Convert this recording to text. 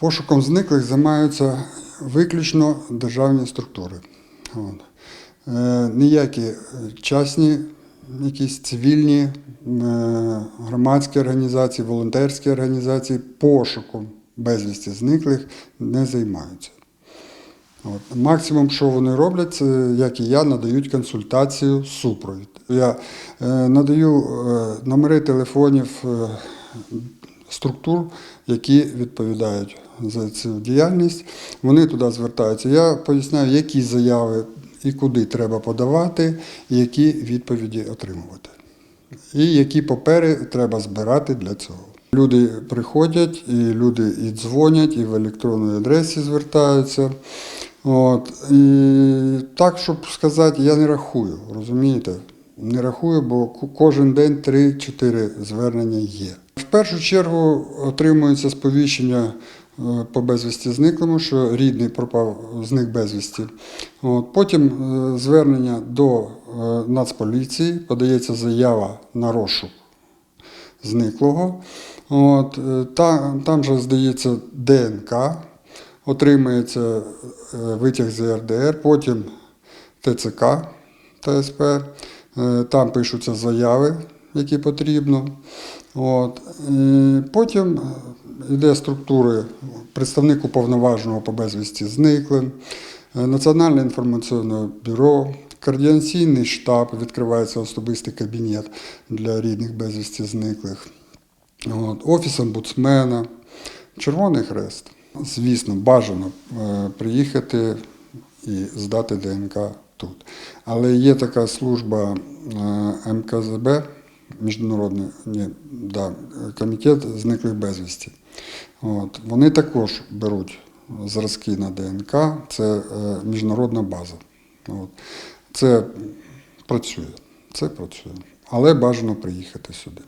Пошуком зниклих займаються виключно державні структури. От. Е, ніякі частні, якісь цивільні, е, громадські організації, волонтерські організації пошуком безвісті зниклих не займаються. От. Максимум, що вони роблять, це, як і я, надають консультацію супровід. Я е, надаю е, номери телефонів е, структур, які відповідають за цю діяльність. Вони туди звертаються. Я поясняю, які заяви і куди треба подавати, і які відповіді отримувати. І які папери треба збирати для цього. Люди приходять, і люди і дзвонять, і в електронній адресі звертаються. От. І так, щоб сказати, я не рахую, розумієте? Не рахую, бо кожен день 3-4 звернення є. Першу чергу отримується сповіщення е, по безвісті зниклому, що рідний пропав, зник безвісті. От. Потім е, звернення до е, Нацполіції, подається заява на розшук зниклого. От, е, та, там же здається ДНК, отримується витяг з РДР, потім ТЦК ТСП, там пишуться заяви, які потрібно. От, і потім йде структури представник уповноваженого по безвісті зниклим, е, Національне інформаційне бюро, координаційний штаб, відкривається особистий кабінет для рідних безвісті зниклих. От, Офіс омбудсмена, Червоний Хрест. Звісно, бажано е, приїхати і здати ДНК тут. Але є така служба е, МКЗБ, Міжнародний да, комітет зниклих безвісті. От, вони також беруть зразки на ДНК, це е, міжнародна база. От. Це працює, це працює. Але бажано приїхати сюди.